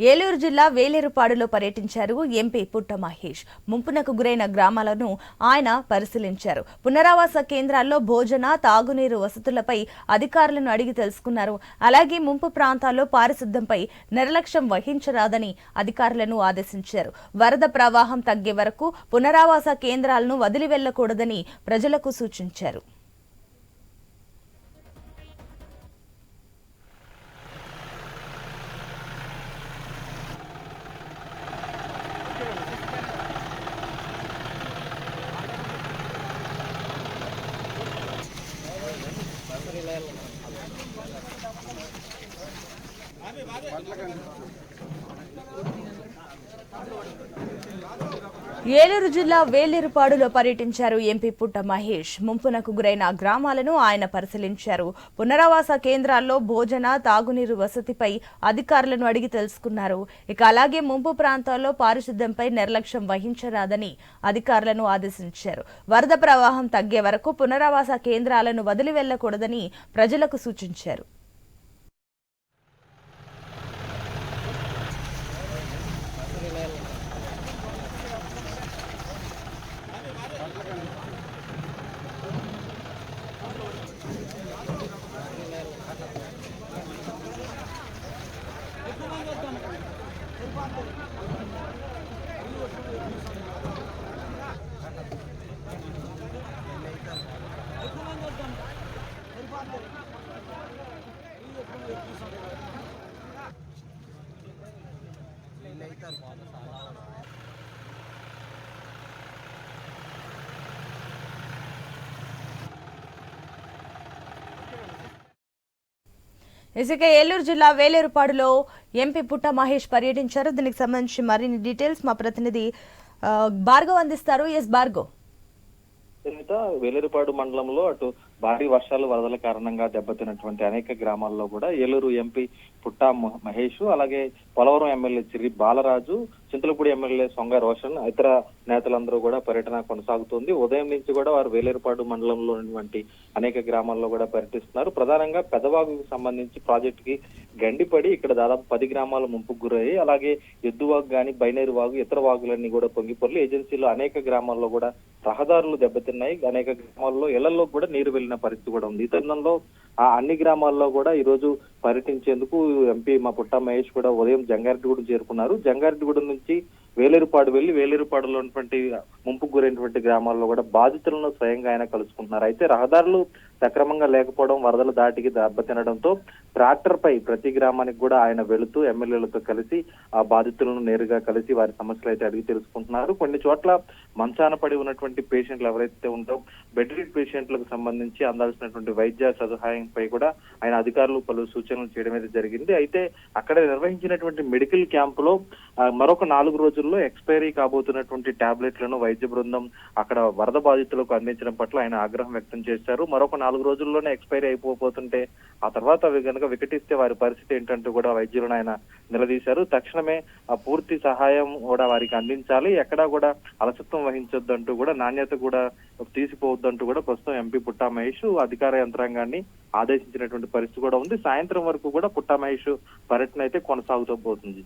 ఏలూరు జిల్లా వేలేరుపాడులో పర్యటించారు ఎంపీ పుట్ట మహేష్. ముంపునకు గురైన గ్రామాలను ఆయన పరిశీలించారు. పునరావాస కేంద్రాల్లో భోజన తాగునీరు వసతులపై అధికారులను అడిగి తెలుసుకున్నారు. అలాగే ముంపు ప్రాంతాల్లో పారిశుద్ధ్యంపై నిర్లక్ష్యం వహించరాదని అధికారులను ఆదేశించారు. వరద ప్రవాహం తగ్గే వరకు పునరావాస కేంద్రాలను వదిలి వెళ్ళకూడదని ప్రజలకు సూచించారు. ఏలూరు జిల్లా వేలేరుపాడులో పర్యటించారు ఎంపీ పుట్ట మహేష్. ముంపునకు గురైన గ్రామాలను ఆయన పరిశీలించారు. పునరావాస కేంద్రాల్లో భోజన తాగునీరు వసతిపై అధికారులను అడిగి తెలుసుకున్నారు. ఇక అలాగే ముంపు ప్రాంతాల్లో పారిశుద్ధ్యంపై నిర్లక్ష్యం వహించరాదని అధికారులను ఆదేశించారు. వరద ప్రవాహం తగ్గే వరకు పునరావాస కేంద్రాలను వదిలి వెళ్ళకూడదని ప్రజలకు సూచించారు. Later, for the salad. ఇసుక ఏలూరు జిల్లా వేలేరుపాడులో ఎంపీ పుట్ట మహేష్ పర్యటించారు. దీనికి సంబంధించి మరిన్ని డీటెయిల్స్ మా ప్రతినిధి భార్గవ్ అందిస్తారు. ఎస్ భార్గవ్. సునీత వేలేరుపాడు మండలంలో అటు భారీ వర్షాలు వరదల కారణంగా దెబ్బతిన్నటువంటి అనేక గ్రామాల్లో కూడా ఏలూరు ఎంపీ పుట్టా మ- మహేష్ అలాగే పోలవరం ఎమ్మెల్యే చిరి బాలరాజు చింతలపూడి ఎమ్మెల్యే సొంగ రోషన్ ఇతర నేతలందరూ కూడా పర్యటన కొనసాగుతుంది. ఉదయం నుంచి కూడా వారు వేలేరుపాడు మండలంలో ఉన్నటువంటి అనేక గ్రామాల్లో కూడా పర్యటిస్తున్నారు. ప్రధానంగా పెదవాగుకు సంబంధించి ప్రాజెక్ట్కి గండిపడి ఇక్కడ దాదాపు పది గ్రామాలు ముంపుకు గురయ్యాయి అలాగే ఎద్దువాగు గాని బైనేరు వాగు ఇతర వాగులన్నీ కూడా పొంగిపొర్లు ఏజెన్సీలో అనేక గ్రామాల్లో కూడా రహదారులు దెబ్బతిన్నాయి. అనేక గ్రామాల్లో ఇళ్ళలో కూడా నీరు వెళ్ళిన పరిస్థితి కూడా ఉంది. ఈ తరుణంలో ఆ అన్ని గ్రామాల్లో కూడా ఈ రోజు పర్యటించేందుకు ఎంపీ మా పుట్ట మహేష్ కూడా ఉదయం జంగారెడ్డిగూడెం చేరుకున్నారు. జంగారెడ్డిగూడెం నుంచి వేలేరుపాడు వెళ్ళి వేలేరుపాడులో ఉన్నటువంటి ముంపుకు గురైనటువంటి గ్రామాల్లో కూడా బాధితులను స్వయంగా ఆయన కలుసుకుంటున్నారు. అయితే రహదారులు సక్రమంగా లేకపోవడం వరదల దాటికి దెబ్బతినడంతో ట్రాక్టర్ పై ప్రతి గ్రామానికి కూడా ఆయన వెళుతూ ఎమ్మెల్యేలతో కలిసి ఆ బాధితులను నేరుగా కలిసి వారి సమస్యలు అయితే అడిగి తెలుసుకుంటున్నారు. కొన్ని చోట్ల మంచాన పడి ఉన్నటువంటి పేషెంట్లు ఎవరైతే ఉంటారో బెడ్ రీడ్ పేషెంట్లకు సంబంధించి అందాల్సినటువంటి వైద్య సదుపాయంపై కూడా ఆయన అధికారులు పలు సూచనలు చేయడం అయితే జరిగింది. అయితే అక్కడ నిర్వహించినటువంటి మెడికల్ క్యాంప్లో మరొక నాలుగు రోజుల్లో ఎక్స్పైరీ కాబోతున్నటువంటి టాబ్లెట్లను వైద్య బృందం అక్కడ వరద బాధితులకు అందించడం పట్ల ఆయన ఆగ్రహం వ్యక్తం చేశారు. మరొక నాలుగు రోజుల్లోనే ఎక్స్పైర్ అయిపోతుంటే ఆ తర్వాత అవి కనుక వికటిస్తే వారి పరిస్థితి ఏంటంటూ కూడా వైద్యులను ఆయన నిలదీశారు. తక్షణమే ఆ పూర్తి సహాయం కూడా వారికి అందించాలి. ఎక్కడా కూడా అలసత్వం వహించొద్దంటూ కూడా నాణ్యత కూడా తీసిపోవద్దంటూ కూడా ప్రస్తుతం ఎంపీ పుట్టా మహేష్ అధికార యంత్రాంగాన్ని ఆదేశించినటువంటి పరిస్థితి కూడా ఉంది. సాయంత్రం వరకు కూడా పుట్టా మహేష్ పర్యటన అయితే కొనసాగుతూ పోతుంది.